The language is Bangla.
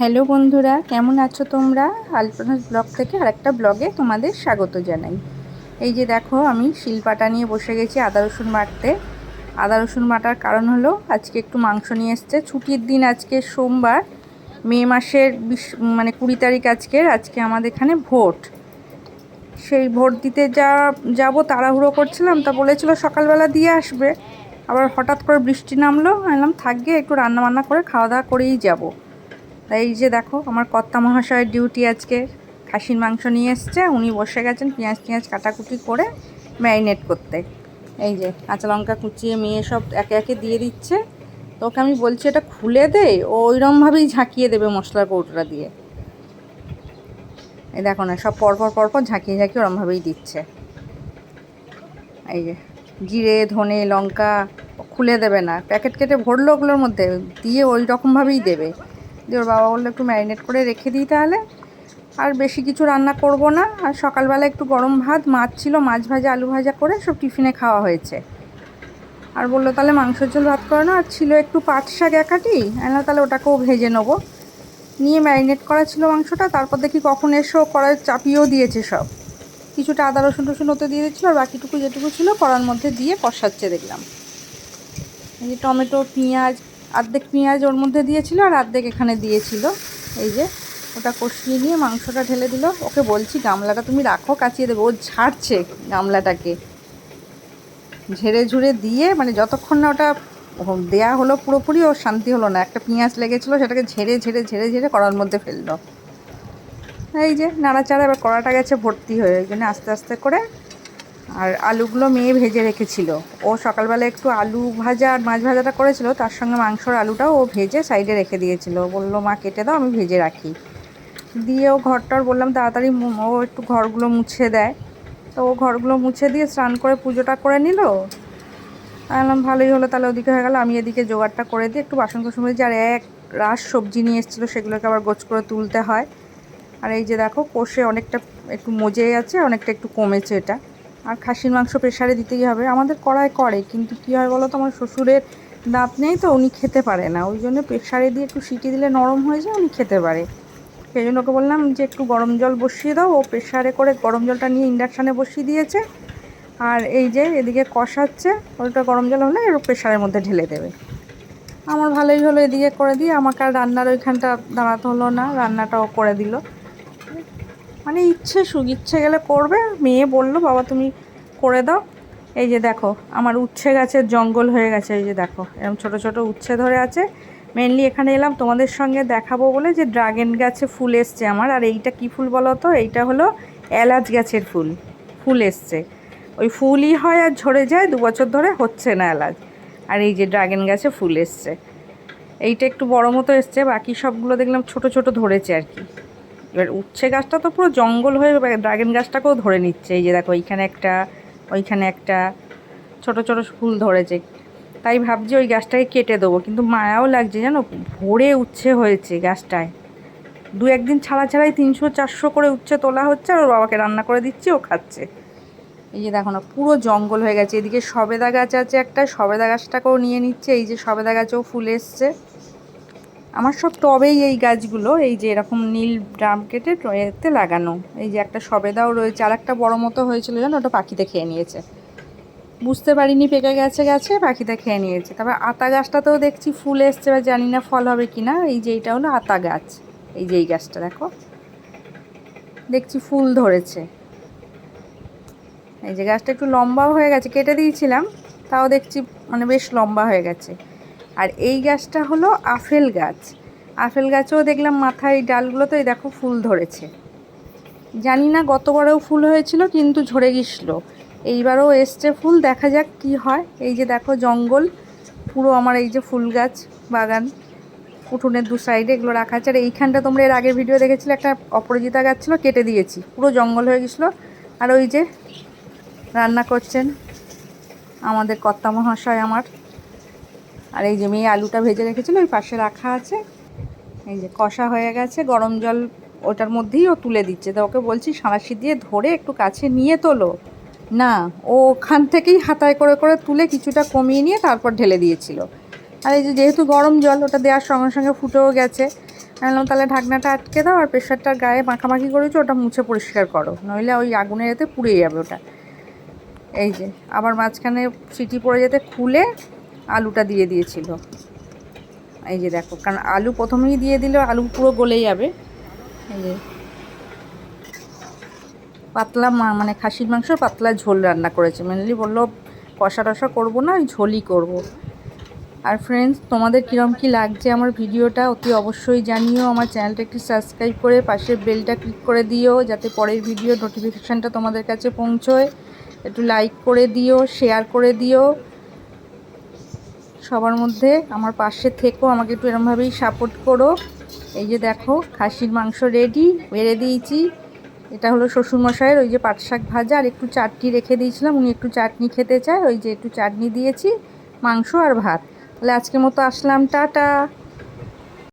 হ্যালো বন্ধুরা, কেমন আছো তোমরা? আলপনাস ব্লগ থেকে আরেকটা ব্লগে তোমাদের স্বাগত জানাই। এই যে দেখো, আমি শিলপাটা নিয়ে বসে গেছি আদা রসুন বাটতে। আদা রসুন বাটার কারণ হলো, আজকে একটু মাংস নিয়ে এসছে। ছুটির দিন আজকে সোমবার, মে মাসের বিশ মানে কুড়ি তারিখ আজকের, আজকে আমাদের এখানে ভোট। সেই ভোট দিতে যা, যাব তাড়াহুড়ো করছিলাম, তা বলেছিল সকালবেলা দিয়ে আসবে। আবার হঠাৎ করে বৃষ্টি নামলো, আমি থাকবে একটু রান্না বান্না করে খাওয়া দাওয়া করেই যাব। তাই এই যে দেখো, আমার কর্তা মহাশয়ের ডিউটি আজকে। খাসির মাংস নিয়ে এসছে, উনি বসে গেছেন পেঁয়াজ টিয়াজ কাটাকুটি করে ম্যারিনেট করতে। এই যে কাঁচা লঙ্কা কুচিয়ে মেয়ে সব একে একে দিয়ে দিচ্ছে। তো ওকে আমি বলছি, এটা খুলে দে, ও ওইরমভাবেই ঝাঁকিয়ে দেবে মশলার কৌটোটা দিয়ে। এই দেখো না, সব পরপর পরপর ঝাঁকিয়ে ঝাঁকিয়ে ওরমভাবেই দিচ্ছে। এই যে জিরে, ধনে, লঙ্কা, খুলে দেবে না। প্যাকেট কেটে ভরলো ওগুলোর মধ্যে, দিয়ে ওই রকমভাবেই দেবে। দিয়ে ওর বাবা বলল একটু ম্যারিনেট করে রেখে দিই তাহলে। আর বেশি কিছু রান্না করব না। আর সকালবেলা একটু গরম ভাত, মাছ ছিল, মাছ ভাজা, আলু ভাজা করে সব টিফিনে খাওয়া হয়েছে। আর বলল তাহলে মাংসের ঝোল ভাত করে না, আর ছিল একটু পাট শাক একাটি। না তাহলে ওটাকেও ভেজে নেব। নিয়ে ম্যারিনেট করা ছিল মাংসটা। তারপর দেখি কখন এসো কড়াই চাপিয়েও দিয়েছে সব। কিছুটা আদা, রসুন টসুন ওতে দিয়ে দিচ্ছিল আর বাকিটুকু যেটুকু ছিল কড়ার মধ্যে দিয়ে কষাচ্ছে দেখলাম। এই যে টমেটো, পেঁয়াজ আর্ধেক পেঁয়াজ ওর মধ্যে দিয়েছিল আর আর্ধেক এখানে দিয়েছিল। এই যে, ওটা কষিয়ে নিয়ে মাংসটা ঢেলে দিল। ওকে বলছি, গামলাটা তুমি রাখো, কাচিয়ে দেবো। ও ঝাড়ছে গামলাটাকে। ঝেড়ে ঝুড়ে দিয়ে মানে যতক্ষণ না ওটা দেয়া হলো পুরোপুরি, ওর শান্তি হলো না। একটা পেঁয়াজ লেগেছিলো, সেটাকে ঝেড়ে ঝেড়ে ঝেড়ে ঝেড়ে কড়ার মধ্যে ফেলল। এই যে, নাড়াচাড়া, এবার কড়াটা গেছে ভর্তি হয়ে ওই জন্য আস্তে আস্তে করে আর আলুগুলো মেয়ে ভেজে রেখেছিল। ও সকালবেলা একটু আলু ভাজা আর মাছ ভাজাটা করেছিল, তার সঙ্গে মাংসর আলুটাও ও ভেজে সাইডে রেখে দিয়েছিল। বলল, মা, কেটে দাও, আমি ভেজে রাখি। দিয়ে ও ঘরটার বললাম, তাড়াতাড়ি ও একটু ঘরগুলো মুছে দেয়। তো ও ঘরগুলো মুছে দিয়ে স্নান করে পুজোটা করে নিল। বললাম, ভালোই হলো, তাহলে ওদিকে হয়ে গেল। আমি এদিকে জোগাড়টা করে দিই, একটু বাসন কোসন মেজে, আর এক রাস সবজি নিয়ে এসেছিল, সেগুলোকে আবার গোছ করে তুলতে হয়। আর এই যে দেখো, কষে অনেকটা একটু মজে আছে, অনেকটা একটু কমেছে এটা। আর খাসির মাংস প্রেশারে দিতেই হবে। আমাদের কড়াই করে, কিন্তু কী হয় বলো তো আমার শ্বশুরের দাঁত নেই তো, উনি খেতে পারে না। ওই জন্য প্রেশারে দিয়ে একটু সিটি দিলে নরম হয়ে যায়, উনি খেতে পারে। সেই জন্য ওকে বললাম যে, একটু গরম জল বসিয়ে দাও। ও প্রেশারে করে গরম জলটা নিয়ে ইন্ডাকশানে বসিয়ে দিয়েছে। আর এই যে, এদিকে কষাচ্ছে। ওইটা গরম জল হলে এর প্রেশারের মধ্যে ঢেলে দেবে। আমার ভালোই হলো এদিকে করে দিয়ে। আমাকে আর রান্নার ওইখানটা দাঁড়াতে হলো না। রান্নাটাও করে দিল। মানে ইচ্ছে সুখ ইচ্ছে গেলে করবে। মেয়ে বলল, বাবা, তুমি করে দাও। এই যে দেখো, আমার উচ্ছে গাছের জঙ্গল হয়ে গেছে, এই যে দেখো এরকম ছোট ছোট উচ্ছে ধরে আছে। মেনলি এখানে এলাম তোমাদের সঙ্গে দেখাবো বলে যে ড্রাগন গাছে ফুল এসছে আমার। আর এইটা কি ফুল বলো তো? এইটা হলো এলাচ গাছের ফুল ফুল এসছে। ওই ফুলই হয় আর ঝরে যায়, দু বছর ধরে হচ্ছে না এলাচ। আর এই যে ড্রাগন গাছে ফুল এসছে। এইটা একটু বড় মতো এসছে, বাকি সবগুলো দেখলাম ছোট ছোট ধরেছে আর কি। এবার উচ্ছে গাছটা তো পুরো জঙ্গল হয়ে ড্রাগন গাছটাকেও ধরে নিচ্ছে। এই যে দেখো, এইখানে একটা, ওইখানে একটা ছোট ছোট ফুল ধরেছে। তাই ভাবছি ওই গাছটাকে কেটে দেবো, কিন্তু মায়াও লাগছে জানো, ভরে উচ্ছে হয়েছে গাছটায়। দু একদিন ছাড়া ছাড়াই তিনশো, চারশো করে উচ্ছে তোলা হচ্ছে আর ওর বাবাকে রান্না করে দিচ্ছি, ও খাচ্ছে। এই যে দেখো না, পুরো জঙ্গল হয়ে গেছে। এদিকে সবেদা গাছ আছে একটা, সবেদা গাছটাকেও নিয়ে নিচ্ছে। এই যে সবেদা গাছেও ফুল এসছে। আমার সব টবেই এই গাছগুলো, এই যে এরকম নীল ড্রাম কেটে ট্রয়েতে লাগানো। এই যে একটা সবেদাও রয়েছে আর একটা বড়ো মতো হয়েছিল, জানো? ওটা পাখিতে খেয়ে নিয়েছে। বুঝতে পারিনি পেকে গেছে গেছে, পাখিতে খেয়ে নিয়েছে। তারপর আতা গাছটাতেও দেখছি ফুল এসছে, বা জানি না ফল হবে কি না এই যে এইটা হলো আতা গাছ। এই যে এই গাছটা, দেখো। দেখছি ফুল ধরেছে। এই যে গাছটা একটু লম্বাও হয়ে গেছে, কেটে দিয়েছিলাম, তাও দেখছি মানে বেশ লম্বা হয়ে গেছে। আর এই গাছটা হলো আফেল গাছ। আফেল গাছেও দেখলাম মাথায় ডালগুলোতে দেখো ফুল ধরেছে। জানি না গতবারেও ফুল হয়েছিল, কিন্তু ঝরে গেছিল এইবারও এসছে ফুল, দেখা যাক কি হয়। এই যে দেখো জঙ্গল, পুরো আমার এই যে ফুল গাছ বাগান, উঠোনের দু সাইডে এগুলো রাখা আছে। আর এইখানটা তোমরা এর আগের ভিডিও দেখেছিলে, একটা অপরাজিতা গাছ ছিল, কেটে দিয়েছি। পুরো জঙ্গল হয়ে গেছিল আর ওই যে রান্না করছেন আমাদের কর্তা মহাশয় আমার। আর এই যে মেয়ে আলুটা ভেজে রেখেছিল ওই পাশে রাখা আছে। এই যে কষা হয়ে গেছে, গরম জল ওটার মধ্যেই ও তুলে দিচ্ছে। তো ওকে বলছি সাঁড়াশি দিয়ে ধরে একটু কাছে নিয়ে তোলো। না, ও ওখান থেকেই হাতায় করে করে তুলে কিছুটা কমিয়ে নিয়ে তারপর ঢেলে দিয়েছিল। আর এই যে যেহেতু গরম জল, ওটা দেওয়ার সঙ্গে সঙ্গে ফুটেও গেছে। বললাম, তাহলে ঢাকনাটা আটকে দাও, আর প্রেশারটার গায়ে মাখামাখি করেছ, ওটা মুছে পরিষ্কার করো। নইলে ওই আগুনের এতে পুড়ে যাবে ওটা। এই যে, আবার মাঝখানে সিটি পড়ে যেতে খুলে আলুটা দিয়ে দিয়েছিল। এই যে দেখো, কারণ আলু প্রথমেই দিয়ে দিলে আলু পুরো গলে যাবে। এই যে পাতলা মানে খাসির মাংস পাতলা ঝোল রান্না করেছে। মেনলি বলল, কষা টষা করব না ঝোলই করব। আর ফ্রেন্ডস তোমাদের কীরকম কী লাগছে আমার ভিডিওটা? অতি অবশ্যই জানিও। আমার চ্যানেলটা একটু সাবস্ক্রাইব করে পাশের বেলটা ক্লিক করে দিও, যাতে পরের ভিডিও নোটিফিকেশানটা তোমাদের কাছে পৌঁছয়। একটু লাইক করে দিও শেয়ার করে দিও। সবার মধ্যে আমার পাশে থেকো, আমাকে একটু এরমভাবেই সাপোর্ট করো। এই যে দেখো, খাসির মাংস রেডি বেড়ে দিয়েছি। এটা হলো শ্বশুরমশাইয়ের ওই যে পাট শাক ভাজা, আর একটু চাটনি রেখে দিয়েছিলাম। উনি একটু চাটনি খেতে চায়, ওই যে একটু চাটনি দিয়েছি, মাংস আর ভাত। তাহলে আজকের মতো আসলাম, টাটা।